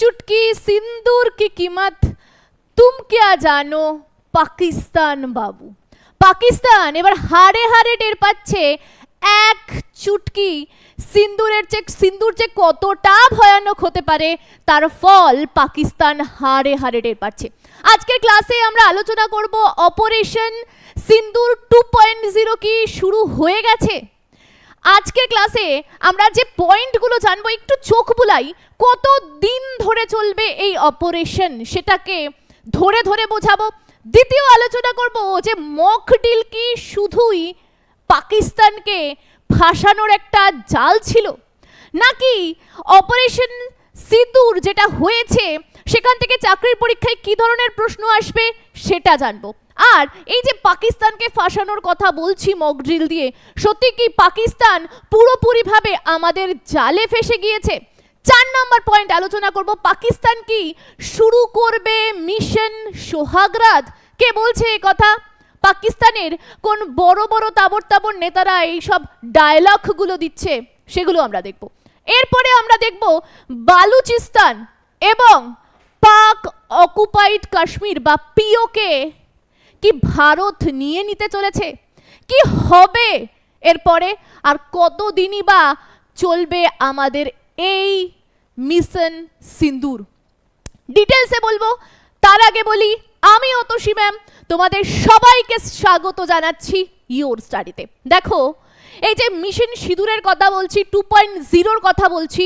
চুটকি সিন্দুর কি কিমত তুম কেয়া জানো পাকিস্তান বাবু পাকিস্তান এবার হারে হারে টের পাচ্ছে এক চুটকি সিন্দুরের চেক সিন্দুর যে কতটা ভয়ানক হতে পারে তার ফল পাকিস্তান হারে হারে টের পাচ্ছে আজকের ক্লাসে আমরা আলোচনা করব operation Sindoor two point zero কি শুরু হয়ে গেছে আজকের ক্লাসে আমরা যে পয়েন্টগুলো জানব, একটু চোখ বুলাই, কত দিন ধরে চলবে এই অপারেশন সেটাকে ধরে ধরে বোঝাবো। দ্বিতীয় আলোচনা করব যে মক ডিল কি? শুধুই পাকিস্তানকে ফাঁসানোর একটা জাল ছিল? নাকি অপারেশন সিঁদুর যেটা হয়েছে, সেখান থেকে চাকরির পরীক্ষায় কি ধরনের প্রশ্ন আসবে সেটা জানব। আর এই যে পাকিস্তানকে ফাঁসানোর কথা বলছি মকড্রিল দিয়ে, সত্যি কি পাকিস্তান পুরোপুরিভাবে আমাদের জালে ফেসে গিয়েছে? চার নম্বর পয়েন্ট আলোচনা করব, পাকিস্তান কি শুরু করবে মিশন সোহাগরাত কে বলছে এই কথা? পাকিস্তানের কোন বড় বড় তাবর তাবর নেতারা এই সব ডায়লগগুলো দিচ্ছে, সেগুলো আমরা দেখব। এরপরে আমরা দেখব বালুচিস্তান এবং পাক অকুপাইড কাশ্মীর বা পিওকে কি ভারত নিয়ে নিতে চলেছে? কি হবে? এরপরে আর কতদিনই বা চলবে আমাদের এই মিশন সিন্দুর? ডিটেলসে বলব। তার আগে বলি, আমি অতসী ম্যাম তোমাদের সবাইকে স্বাগত জানাচ্ছি ইওর স্টাডিতে দেখো, এই যে মিশন সিঁদুরের কথা বলছি টু পয়েন্ট জিরোর কথা বলছি,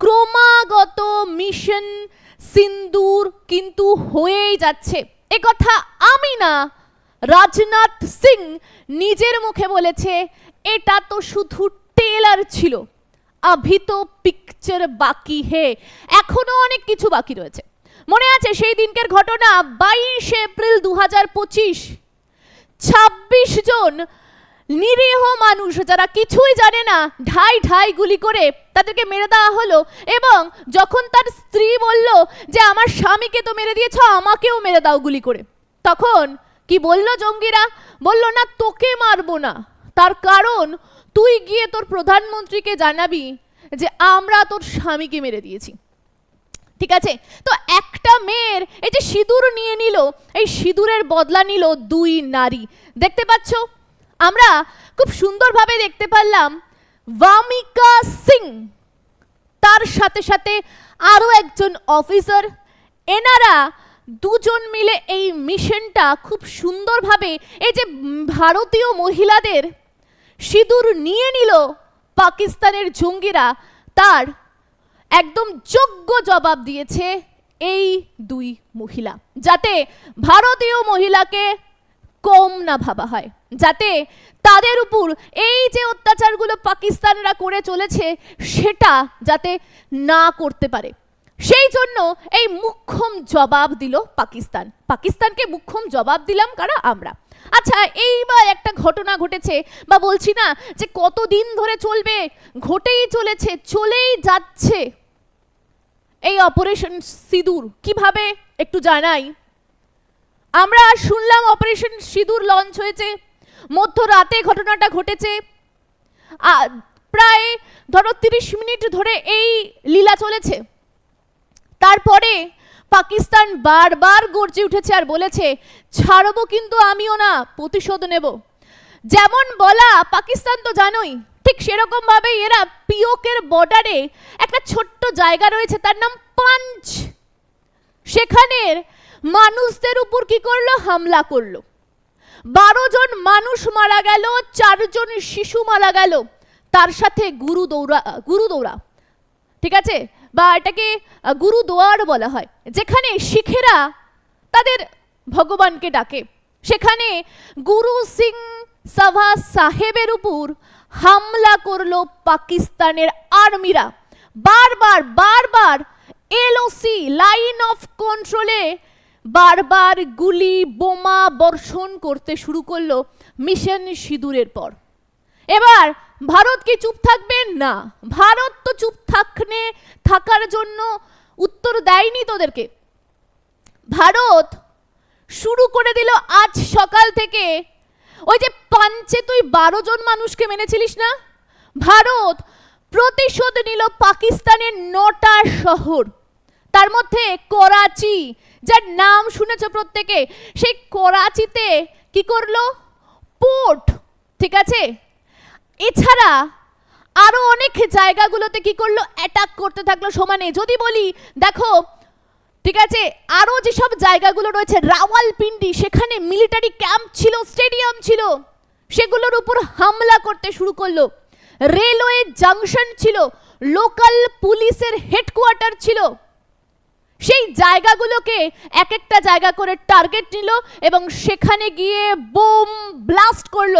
ক্রমাগত মিশন সিন্দুর কিন্তু হয়েই যাচ্ছে। এ কথা আমি না। রাজনাথ সিং নিজের মুখে বলেছে, এটা তো শুধু টেলার ছিল, আভি তো পিকচার বাকি হে, এখনও অনেক কিছু বাকি রয়েছে। মনে আছে সেই দিনকের ঘটনা? বাইশে এপ্রিল দু হাজার পঁচিশ, ছাব্বিশ জন নিরীহ মানুষ যারা কিছুই জানে না, ঢাই ঢাই গুলি করে তাদেরকে মেরে দেওয়া হলো এবং যখন তার স্ত্রী বলল যে, আমার স্বামীকে তো মেরে দিয়েছ, আমাকেও মেরে দাও গুলি করে। তখন কি বলল জঙ্গিরা? বলল, না, তোকে মারবো না। তার কারণ, তুই গিয়ে তোর প্রধানমন্ত্রীকে জানাবি যে, আমরা তোর স্বামীকে মেরে দিয়েছি। ঠিক আছে? তো একটা মেয়ের এই যে সিঁদুর নিয়ে নিল, এই সিঁদুরের বদলা নিল দুই নারী। দেখতে পাচ্ছ? আমরা খুব সুন্দরভাবে দেখতে পারলাম ভামিকা সিং। তার সাথে সাথে আরও একজন অফিসার। এনারা দুজন মিলে এই মিশনটা খুব সুন্দরভাবে এই যে ভারতীয় মহিলাদের সিঁদুর নিয়ে নিল পাকিস্তানের জঙ্গিরা। তার একদম যোগ্য জবাব দিয়েছে এই দুই মহিলা, যাতে ভারতীয় মহিলাকে কম না ভাবা হয়। যাতে তাদের উপর এই যে অত্যাচারগুলো পাকিস্তানরা করে চলেছে, সেটা যাতে না করতে পারে। সেই জন্য এই মুখ্যম জবাব দিল পাকিস্তান। পাকিস্তানকে মুখ্যম জবাব দিলাম কারা? আমরা। আচ্ছা এইবার একটা ঘটনা ঘটেছে বা বলছি না যে কতদিন ধরে চলবে, ঘটেই চলেছে, চলেই যাচ্ছে। এই অপারেশন সিঁদুর কীভাবে? একটু জানাই। আমরা শুনলাম অপারেশন সিঁদুর লঞ্চ হয়েছে। মধ্যরাতে ঘটনাটা ঘটেছে। প্রায় ধরো তিরিশ মিনিট ধরে এই লীলা চলেছে। তারপরে পাকিস্তান বারবার গর্জে উঠেছে আর বলেছে, ছাড়বো কিন্তু আমিও না, প্রতিশোধ নেব। যেমন বলা পাকিস্তান তো জানোই, ঠিক সেরকম ভাবে এরা পিওকের বর্ডারে একটা ছোট্ট জায়গা রয়েছে, তার নাম পাঞ্চ সেখানের মানুষদের উপর কি করল? হামলা করল। বারো জন মানুষ মারা গেল চারজন শিশু মারা গেল। তার সাথে গুরু দৌড়া গুরু দৌড়া। ঠিক আছে? বা এটাকে আহ, গুরুদুয়ার বলা হয়। যেখানে শিখেরা তাদের ভগবানকে ডাকে। সেখানে গুরু সিং সাভা সাহেবের উপর হামলা করল পাকিস্তানের আর্মিরা। বারবার বারবার এলওসি লাইন অফ কন্ট্রোলে বারবার গুলি, বোমা বর্ষণ করতে শুরু করল মিশন সিঁদুরের পর। এবার ভারত কি চুপ থাকবে? না। ভারত তো চুপ থাকনে, থাকার জন্য উত্তর দেয়নি তোদেরকে। ভারত শুরু করে দিল আজ সকাল থেকে। ওই যে পাঞ্চে তুই বারো জন মানুষকে মেনেছিলিস না? ভারত প্রতিশোধ নিল পাকিস্তানের নটা শহর। তার মধ্যে করাচি যার নাম শুনেছ প্রত্যেকে? সেই করাচিতে কি করল? পোর্ট, ঠিক আছে? এছাড়া আরও অনেক জায়গাগুলোতে কি করল? অ্যাটাক করতে থাকল সমানে। যদি বলি, দেখো, ঠিক আছে, আরও যেসব জায়গাগুলো রয়েছে, রাওয়ালপিন্ডি, সেখানে মিলিটারি ক্যাম্প ছিল স্টেডিয়াম ছিল, সেগুলোর উপর হামলা করতে শুরু করল। রেলওয়ে জাংশন ছিল লোকাল পুলিশের হেডকোয়ার্টার ছিল। সেই জায়গাগুলোকে এক একটা জায়গা করে টার্গেট নিল এবং সেখানে গিয়ে বোম ব্লাস্ট করল।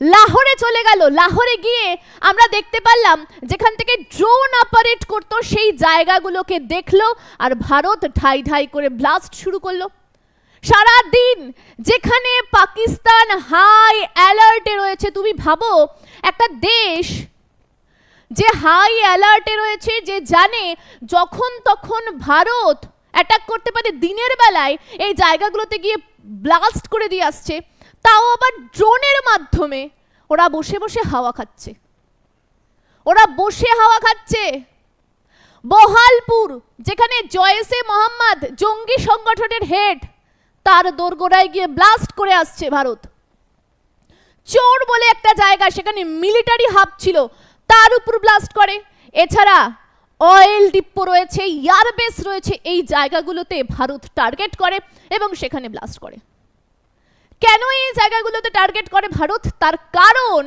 লাহোরে চলে গেল। লাহোরে গিয়ে আমরা দেখতে পারলাম যেখান থেকে ড্রোন অপারেট করতো সেই জায়গাগুলোকে দেখল আর ভারত ঠাই ঠাই করে ব্লাস্ট শুরু করল। সারা দিন যেখানে পাকিস্তান হাই অ্যালার্টে রয়েছে, তুমি ভাবো, একটা দেশ যে হাই অ্যালার্টে রয়েছে, যে জানে যখন তখন ভারত অ্যাটাক করতে পারে দিনের বেলায়, এই জায়গাগুলোতে গিয়ে ব্লাস্ট করে দিয়ে আসছে। তাও আবার ড্রোনের মাধ্যমে ওরা বসে বসে হাওয়া খাচ্ছে। ওরা বসে হাওয়া খাচ্ছে। বহালপুর, যেখানে জয়েসে মোহাম্মদ জঙ্গি সংগঠনের হেড তার দোরগোড়ায় গিয়ে ব্লাস্ট করে আসছে ভারত। চোর বলে একটা জায়গা, সেখানে মিলিটারি হাব ছিল। তার উপর ব্লাস্ট করে। এছাড়া অয়েল ডিপো রয়েছে ইয়ারবেস রয়েছে, এই জায়গাগুলোতে ভারত টার্গেট করে এবং সেখানে ব্লাস্ট করে। কেন এই জায়গাগুলোতে টার্গেট করে ভারত? তার কারণ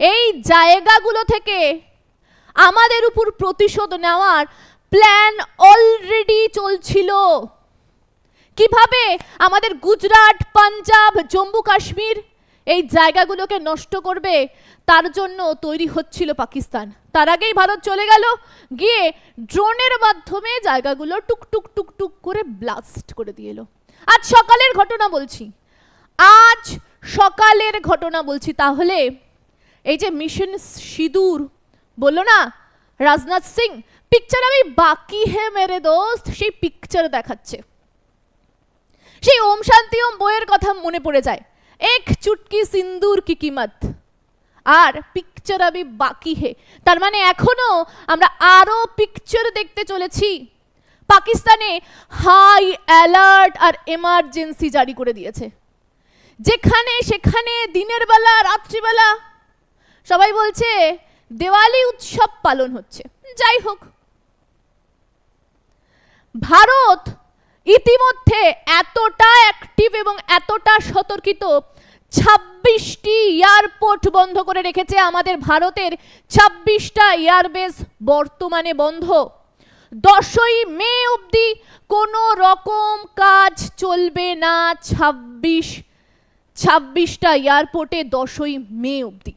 এই জায়গাগুলো থেকে আমাদের উপর প্রতিশোধ নেওয়ার প্ল্যান অলরেডি চলছিল। কীভাবে? আমাদের গুজরাট, পাঞ্জাব, জম্মু, কাশ্মীর এই জায়গাগুলোকে নষ্ট করবে তার জন্য তৈরি হচ্ছিল পাকিস্তান। তার আগেই ভারত চলে গেল, গিয়ে ড্রোনের মাধ্যমে জায়গাগুলো টুকটুক টুক টুক টুক করে ব্লাস্ট করে দিয়ে এলো। আজ সকালের ঘটনা বলছি। আজ সকালের ঘটনা বলছি। তাহলে এই যে মিশন সিঁদুর, বলল না? রাজনাথ সিং পিকচার আমি বাকি হে মেরে দোস্ত, সেই পিকচার দেখাচ্ছে। সেই ওম শান্তি ওম বইয়ের কথা মনে পড়ে যায়। এক চুটকি সিন্দুর কি কিমত? আর পিকচার আমি বাকি হে। তার মানে এখনও আমরা আরও পিকচার দেখতে চলেছি। পাকিস্তানে হাই অ্যালার্ট আর এমার্জেন্সি জারি করে দিয়েছে। যেখানে সেখানে দিনের বেলা রাত্রিবেলা সবাই বলছে দেওয়ালি উৎসব পালন হচ্ছে। যাই হোক। ভারত ইতিমধ্যে এতটা অ্যাক্টিভ এবং এতটা সতর্কিত ছাব্বিশটি এয়ারপোর্ট বন্ধ করে রেখেছে আমাদের ভারতের ছাব্বিশটা এয়ারবেস বর্তমানে বন্ধ। দশই মে অবধি কোনো রকম কাজ চলবে না ছাব্বিশ, ছাব্বিশটা এয়ারপোর্টে দশই মে অবধি।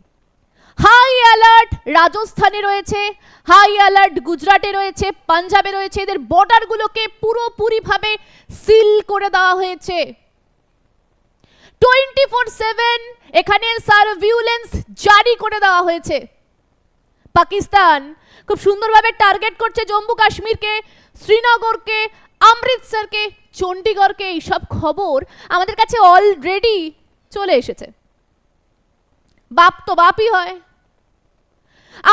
হাই অ্যালার্ট রাজস্থানে রয়েছে, হাই অ্যালার্ট গুজরাটে রয়েছে, পাঞ্জাবে রয়েছে, এদের বর্ডারগুলোকে পুরোপুরিভাবে সিল করে দেওয়া হয়েছে। টোয়েন্টি ফোর সেভেন এখানে সার্ভিউলেন্স জারি করে দেওয়া হয়েছে। পাকিস্তান খুব সুন্দরভাবে টার্গেট করছে জম্মু কাশ্মীরকে, শ্রীনগরকে অমৃতসরকে চণ্ডীগড়কে এইসব খবর আমাদের কাছে অলরেডি চলে এসেছে। বাপ তো বাপই হয়।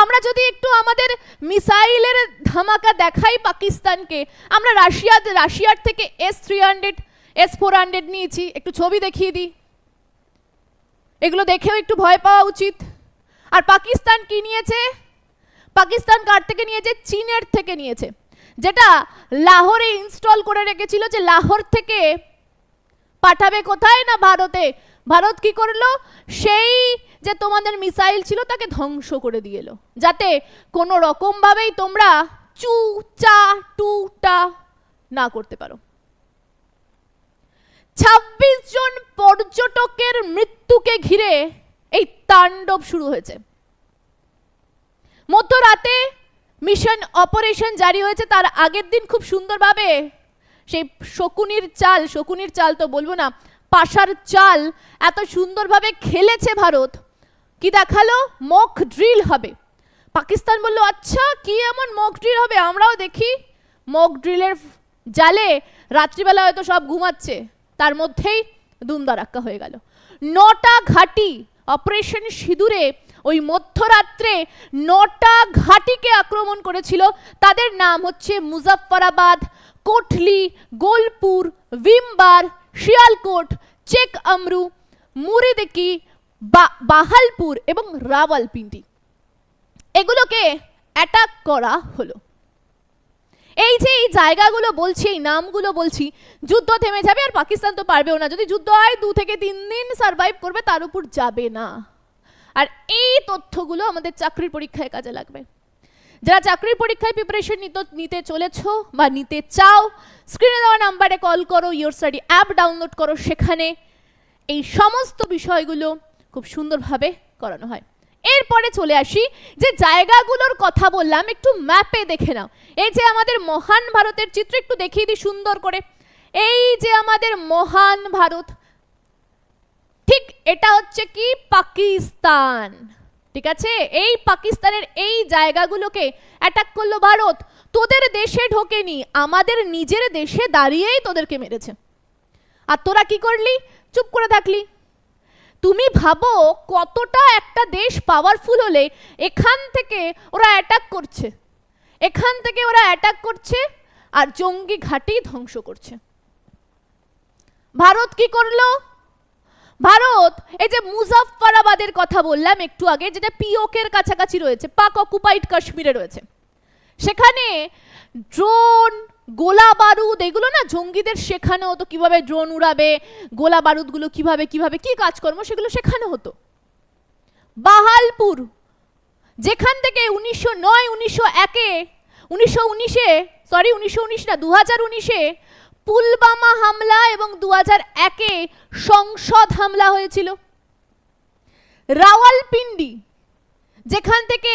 আমরা যদি একটু আমাদের মিসাইলের ধামাকা দেখাই পাকিস্তানকে, আমরা রাশিয়া, রাশিয়ার থেকে S three hundred S four hundred নিয়েছি, একটু ছবি দেখিয়ে দিই। এগুলো দেখেও একটু ভয় পাওয়া উচিত। আর পাকিস্তান কি নিয়েছে? পাকিস্তান কার থেকে নিয়েছে? চীনের থেকে নিয়েছে। যেটা লাহোরে ইনস্টল করে রেখেছিল যে লাহোর থেকে পাঠাবে কোথায় না ভারতে? ভারত কি করল? সেই যে তোমাদের মিসাইল ছিল তাকে ধ্বংস করে দিয়ে এলো। যাতে কোনো রকমভাবেই তোমরা চু চা টু টা না করতে পারো। ছাব্বিশ জন পর্যটকের মৃত্যুকে ঘিরে এই তাণ্ডব শুরু হয়েছে। মধ্যরাতে মিশন অপারেশন জারি হয়েছে। তার আগের দিন খুব সুন্দরভাবে সেই শকুনির চাল শকুনির চাল তো বলব না, পাশার চাল এত সুন্দরভাবে খেলেছে ভারত। কি দেখাল? মক ড্রিল হবে। পাকিস্তান বলল আচ্ছা কি এমন মক ড্রিল হবে? আমরাও দেখি। মক ড্রিলের জালে রাত্রিবেলা হয়তো সব ঘুমাচ্ছে। তার মধ্যেই দুমদারাক্কা হয়ে গেল। নটা ঘাটি অপারেশন সিঁদুরে ওই মধ্যরাত্রে নটা ঘাটিকে আক্রমণ করেছিল। তাদের নাম হচ্ছে মুজাফফরাবাদ, কোটলি, গোলপুর, ভিমবার, শিয়ালকোট, চেক আমরু, মুরিদিকি বাহালপুর এবং রাওয়ালপিন্ডি। এগুলোকে অ্যাটাক করা হলো। এই যে এই জায়গাগুলো বলছি, এই নামগুলো বলছি, যুদ্ধ থেমে যাবে আর পাকিস্তান তো পারবেও না। যদি যুদ্ধ হয়, দু থেকে তিন দিন সার্ভাইভ করবে, তার উপর যাবে না। আর এই তথ্যগুলো আমাদের চাকরির পরীক্ষায় কাজে লাগবে। যারা চাকরির পরীক্ষায় প্রিপারেশন নিতে চলেছ বা নিতে চাও স্ক্রিনে দেওয়া নাম্বারে কল করো ইয়োর স্টাডি অ্যাপ ডাউনলোড করো, সেখানে এই সমস্ত বিষয়গুলো খুব সুন্দরভাবে করানো হয়। এরপরে চলে আসি, যে জায়গাগুলোর কথা বললাম, একটু ম্যাপে দেখে নাও। এই যে আমাদের মহান ভারতের চিত্র, একটু দেখিয়ে দিই সুন্দর করে। এই যে আমাদের মহান ভারত, ঠিক এটা হচ্ছে কি? পাকিস্তান। ঠিক আছে? এই পাকিস্তানের এই জায়গাগুলোকে অ্যাটাক করল ভারত। তোদের দেশে ঢোকেনি, আমাদের নিজের দেশে দাঁড়িয়েই তোদেরকে মেরেছে। আর তোরা কি করলি? চুপ করে থাকলি। তুমি ভাবো কতটা একটা দেশ পাওয়ারফুল হলে এখান থেকে ওরা অ্যাটাক করছে। এখান থেকে ওরা অ্যাটাক করছে আর জঙ্গি ঘাঁটি ধ্বংস করছে। ভারত কি করল? ভারত, এই যে মুজাফফরাবাদের কথা বললাম একটু আগে, যেটা পিওকের কাছাকাছি রয়েছে পাক অকুপাইড কাশ্মীরে রয়েছে। সেখানে ড্রোন, গোলা বারুদ, এগুলো না জঙ্গিদের শেখানো হতো কীভাবে ড্রোন উড়াবে, গোলা বারুদগুলো কীভাবে কীভাবে কি কাজকর্ম সেগুলো শেখানো হতো। বাহালপুর, যেখান থেকে উনিশশো নয়, উনিশশো একে, উনিশশো উনিশে সরি উনিশশো উনিশ না দু হাজার উনিশে পুলবামা হামলা এবং দু হাজার একে সংসদ হামলা হয়েছিল। রাওয়ালপিন্ডি, যেখান থেকে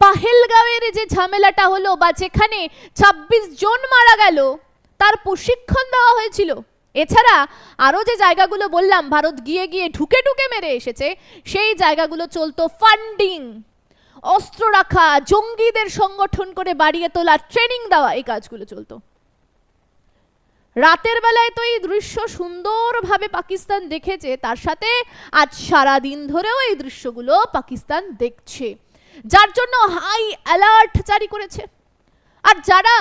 পাহেলগাঁওয়ের যে ঝামেলাটা হলো বা যেখানে ২৬ জন মারা গেল, তার প্রশিক্ষণ দেওয়া হয়েছিল। এছাড়া আরও যে জায়গাগুলো বললাম, ভারত গিয়ে গিয়ে ঢুকে ঢুকে মেরে এসেছে, সেই জায়গাগুলো চলতো ফান্ডিং। অস্ত্র রাখা, জঙ্গিদের সংগঠন করে বাড়িয়ে তোলা ট্রেনিং দেওয়া, এই কাজগুলো চলতো। রাতের বেলায় তো এই দৃশ্য সুন্দরভাবে পাকিস্তান দেখেছে, তার সাথে আজ সারা দিন ধরেও এই দৃশ্যগুলো পাকিস্তান দেখছে। যার জন্য হাই অ্যালার্ট জারি করেছে। আর যারা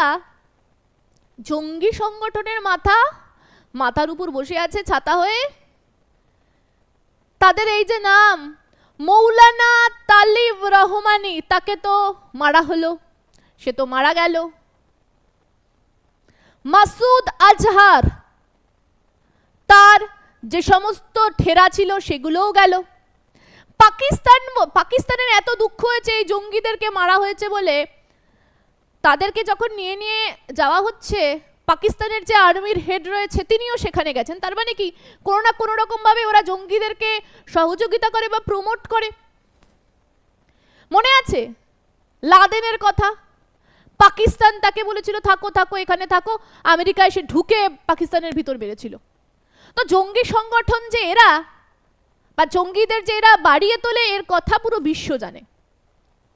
জঙ্গি সংগঠনের মাথা, মাথার উপর বসে আছে, ছাতা হয়ে, তাদের এই যে নাম, মৌলানা তালিব রহমানি, তাকে তো মারা হলো, সে তো মারা গেল। মাসুদ আজহার, তার যে সমস্ত ঠেরা ছিল, সেগুলোও গেল। পাকিস্তান পাকিস্তানের এত দুঃখ হয়েছে, এই জঙ্গিদেরকে মারা হয়েছে বলে, তাদেরকে যখন নিয়ে নিয়ে যাওয়া হচ্ছে, পাকিস্তানের যে আর্মির হেড রয়েছে, তিনিও সেখানে গেছেন। তার মানে কি? কোনো না কোনো রকমভাবে ওরা জঙ্গিদেরকে সহযোগিতা করে বা প্রমোট করে। মনে আছে? লাদেনের কথা? পাকিস্তান তাকে বলেছিল, থাকো থাকো, এখানে থাকো। আমেরিকা এসে ঢুকে পাকিস্তানের ভিতর বেড়েছিল। তো জঙ্গি সংগঠন যে এরা বা জঙ্গিদের যে এরা বাড়িয়ে তোলে, এর কথা পুরো বিশ্ব জানে।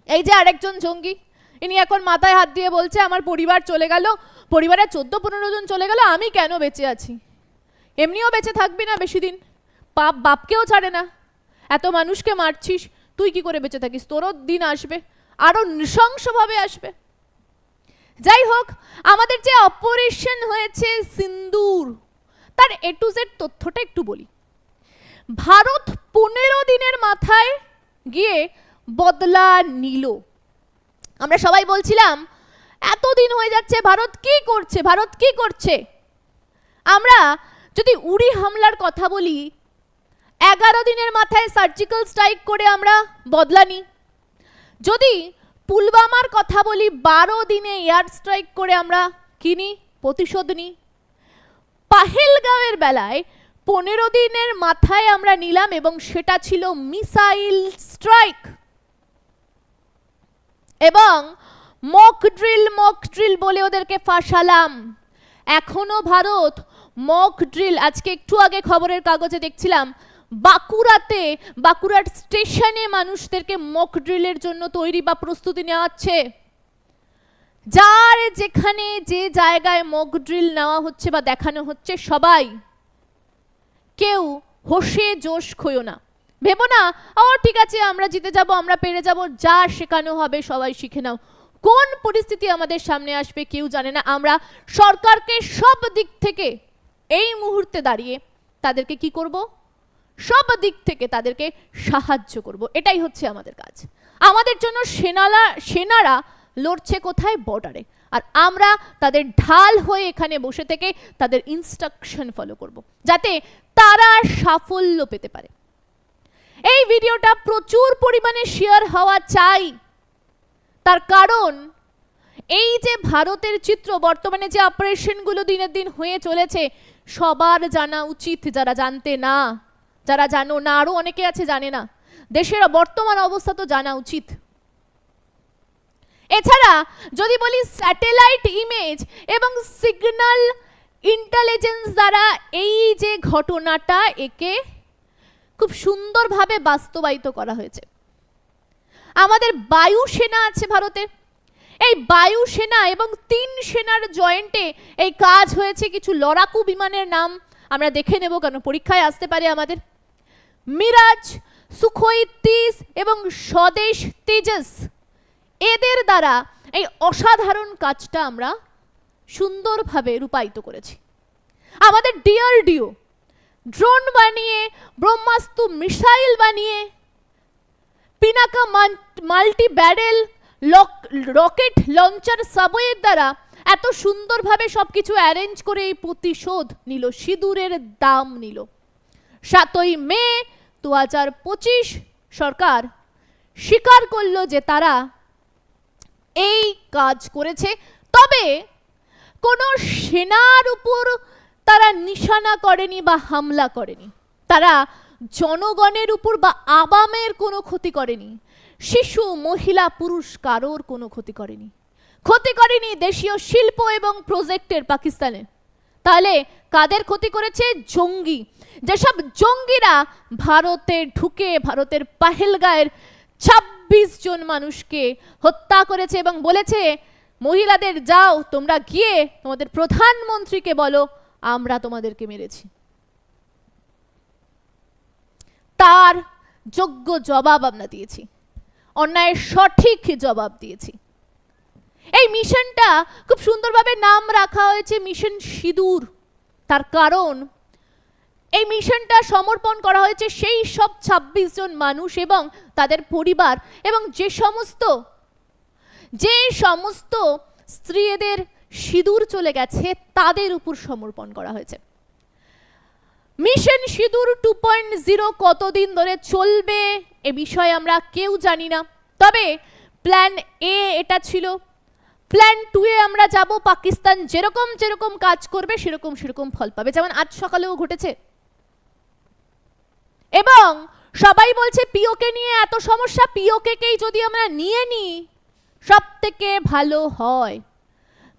এই যে আরেকজন জঙ্গি, ইনি এখন মাথায় হাত দিয়ে বলছে, আমার পরিবার চলে গেল, পরিবারের চোদ্দ পনেরো জন চলে গেল, আমি কেন বেঁচে আছি? এমনিও বেঁচে থাকবি না বেশি দিন। বাপ বাপকেও ছাড়ে না। এত মানুষকে মারছিস, তুই কি করে বেঁচে থাকিস? তোরও দিন আসবে, আরও নৃশংসভাবে আসবে। যাই হোক, আমাদের যে অপারেশন হয়েছে সিন্দুর, তার এ টু জেড তথ্যটা একটু বলি। ভারত পনেরো দিনের মাথায় গিয়ে বদলা নিল। আমরা সবাই বলছিলাম, এতদিন হয়ে যাচ্ছে, ভারত কি করছে? ভারত কি করছে? আমরা যদি উড়ি হামলার কথা বলি, এগারো দিনের মাথায় সার্জিক্যাল স্ট্রাইক করে আমরা বদলা নিই। যদি পুলবামার কথা বলি, বারো দিনে এয়ার স্ট্রাইক করে আমরা কিনি প্রতিশোধ নিই। পাহেলগাঁওয়ের বেলায় পনেরো দিনের মাথায় আমরা নিলাম এবং সেটা ছিল মিসাইল স্ট্রাইক। এবং মক ড্রিল মক ড্রিল বলে ওদেরকে ফাঁসালাম। এখনও ভারত মক ড্রিল, আজকে একটু আগে খবরের কাগজে দেখছিলাম, বাঁকুড়াতে, বাঁকুড়ার স্টেশনে মানুষদেরকে মক ড্রিলের জন্য তৈরি বা প্রস্তুতি নেওয়া হচ্ছে যার যেখানে যে জায়গায় মক ড্রিল নেওয়া হচ্ছে বা দেখানো হচ্ছে সবাই। কেউ হোসে জোশ খোয় না। ভেবো না, ও ঠিক আছে, আমরা জিতে যাব, আমরা পেরে যাব, যা শেখানো হবে সবাই শিখে নাও। কোন পরিস্থিতি আমাদের সামনে আসবে কেউ জানে না। আমরা সরকারকে সব দিক থেকে এই মুহূর্তে দাঁড়িয়ে তাদেরকে কি করব? সব দিক থেকে তাদেরকে সাহায্য করব। এটাই হচ্ছে আমাদের কাজ। আমাদের জন্য সেনালা সেনারা লড়ছে কোথায়? বর্ডারে আর আমরা তাদের ঢাল হয়ে এখানে বসে থেকে তাদের ইনস্ট্রাকশন ফলো করব, যাতে তারা সাফল্য পেতে পারে। এই ভিডিওটা প্রচুর পরিমাণে শেয়ার হওয়া চাই। তার কারণ, এই যে ভারতের চিত্র, বর্তমানে যে অপারেশনগুলো দিনের দিন হয়ে চলেছে, সবার জানা উচিত যারা জানতে না, যারা জানো না আরও অনেকে আছে জানে না। দেশের বর্তমান অবস্থা তো জানা উচিত। এছাড়া যদি বলি স্যাটেলাইট ইমেজ এবং সিগন্যাল ইন্টেলিজেন্স দ্বারা এই যে ঘটনাটা একে খুব সুন্দরভাবে বাস্তবায়িত করা হয়েছে। আমাদের বায়ু সেনা আছে ভারতে। এই বায়ু সেনা এবং তিন সেনার জয়েন্টে এই কাজ হয়েছে কিছু লড়াকু বিমানের নাম। আমরা দেখে নেব কেন পরীক্ষায় আসতে পারে আমাদের। মিরাজ, সুখোই, তিস এবং স্বদেশ তেজস এদের দ্বারা এই অসাধারণ কাজটা আমরা সুন্দরভাবে রূপায়িত করেছি। আমাদের ডিআরডিও ড্রোন বানিয়ে ব্রহ্মাস্তু মিসাইল বানিয়ে, Pinaka multi barrel, lock, rocket launcher সাবওয়ের দ্বারা এত সুন্দরভাবে সব কিছু অ্যারেঞ্জ করে এই প্রতিশোধ নিল, সিঁদুরের দাম নিল। সাতই মে দু হাজার পঁচিশ সরকার স্বীকার করল যে তারা এই কাজ করেছে। তবে কোনো সেনার উপর তারা নিশানা করেনি বা হামলা করেনি। তারা জনগণের উপর বা আবামের কোনো ক্ষতি করেনি। শিশু, মহিলা, পুরুষ কারোর কোনো ক্ষতি করেনি। ক্ষতি করেনি দেশীয় শিল্প এবং প্রজেক্টের পাকিস্তানে। তাহলে কাদের ক্ষতি করেছে? জঙ্গি। যেসব জঙ্গিরা ভারতে ঢুকে, ভারতের পাহেলগাঁয়ের ছাব্বিশ জন মানুষকে হত্যা করেছে এবং বলেছে, মহিলাদের যাও, তোমরা গিয়ে তোমাদের প্রধানমন্ত্রীকে বলো, আমরা তোমাদেরকে মেরেছি। তার যোগ্য জবাব আমরা দিয়েছি। অন্যায়ের সঠিক জবাব দিয়েছি। এই মিশনটা খুব সুন্দরভাবে নাম রাখা হয়েছে, মিশন সিঁদুর। তার কারণ এই মিশনটা সমর্পণ করা হয়েছে সেই সব ২৬ জন মানুষ এবং তাদের পরিবার এবং যে সমস্ত যে সমস্ত স্ত্রীদের সিঁদুর চলে গেছে তাদের উপর সমর্পণ করা হয়েছে। মিশন সিঁদুর টু পয়েন্ট জিরো কতদিন ধরে চলবে এ বিষয়ে আমরা কেউ জানি না। তবে প্ল্যান এ এটা ছিল। প্ল্যান টু এ আমরা যাব, পাকিস্তান যেরকম যেরকম কাজ করবে সেরকম সেরকম ফল পাবে। যেমন আজ সকালেও ঘটেছে এবং সবাই বলছে, পিওকে নিয়ে এত সমস্যা, পিওকেকেই যদি আমরা নিয়ে নিই সব থেকে ভালো হয়।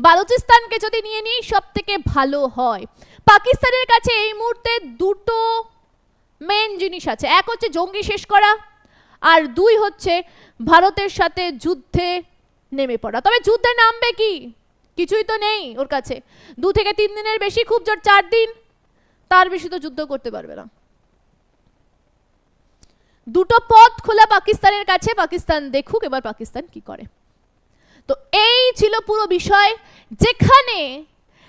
বালুচিস্তানকে যদি নিয়ে নিই সব থেকে ভালো হয়। পাকিস্তানের কাছে এই মুহূর্তে দুটো মেন জিনিস আছে। এক হচ্ছে জঙ্গি শেষ করা, আর দুই হচ্ছে ভারতের সাথে যুদ্ধে নেমে পড়া। তবে যুদ্ধে নামবে কি? কিছুই তো নেই ওর কাছে। দু থেকে তিন দিনের বেশি, খুব জোর চার দিন, তার বেশি তো যুদ্ধ করতে পারবে না। দুটো পথ খোলা পাকিস্তানের কাছে, পাকিস্তান দেখুক এবার পাকিস্তান কি করে। তো এই ছিল পুরো বিষয়। যেখানে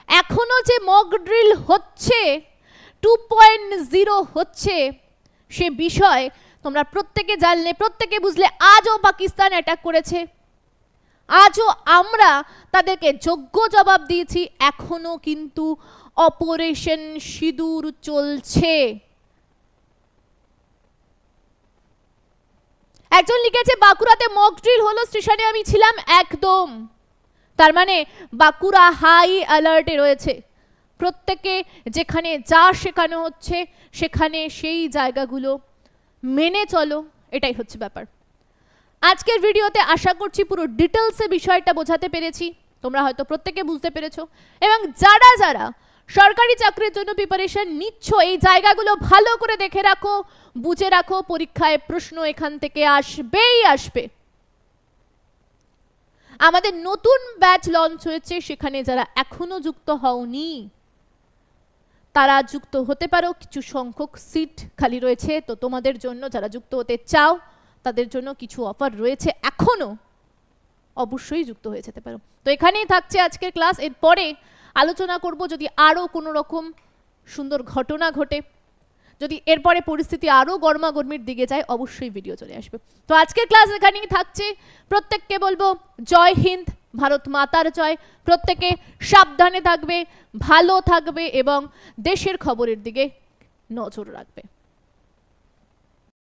এখনও যে মক ড্রিল হচ্ছে টু পয়েন্ট জিরো হচ্ছে, সে বিষয় তোমরা প্রত্যেকে জানলে, প্রত্যেকে বুঝলে, আজও পাকিস্তান অ্যাটাক করেছে। আজও আমরা তাদেরকে যোগ্য জবাব দিয়েছি, এখনও কিন্তু অপারেশন সিঁদুর চলছে। একজন লিখেছে, বাঁকুড়াতে মক ড্রিল হলো স্টেশনে আমি ছিলাম একদম। তার মানে বাঁকুড়া হাই অ্যালার্টে রয়েছে। প্রত্যেকে যেখানে যা শেখানো হচ্ছে, সেখানে সেই জায়গাগুলো মেনে চলো, এটাই হচ্ছে ব্যাপার। আজকের ভিডিওতে আশা করছি পুরো ডিটেলসে বিষয়টা বোঝাতে পেরেছি। তোমরা হয়তো প্রত্যেকে বুঝতে পেরেছ। এবং যারা যারা সরকারি চাকরির জন্য প্রিপারেশন নিচ্ছ, এই জায়গাগুলো ভালো করে দেখে রাখো, বুঝে রাখো, পরীক্ষায় প্রশ্ন এখান থেকে আসবেই আসবে। আমাদের নতুন ব্যাচ লঞ্চ হয়েছে, সেখানে যারা এখনও যুক্ত হওনি, তারা যুক্ত হতে পারো, কিছু সংখ্যক সিট খালি রয়েছে, তো তোমাদের জন্য যারা যুক্ত হতে চাও, তাদের জন্য কিছু অফার রয়েছে, এখনও অবশ্যই যুক্ত হয়ে যেতে পারো। তো এখানেই থাকছে আজকের ক্লাস এরপরে আলোচনা করব, যদি আরও কোনো রকম সুন্দর ঘটনা ঘটে, যদি এরপরে পরিস্থিতি আরও গরমাগরমির দিকে যায়, অবশ্যই ভিডিও চলে আসবে। তো আজকের ক্লাস এখানেই থাকছে। প্রত্যেককে বলব, জয় হিন্দ, ভারত মাতার জয়। প্রত্যেকে সাবধানে থাকবে, ভালো থাকবে এবং দেশের খবরের দিকে নজর রাখবে।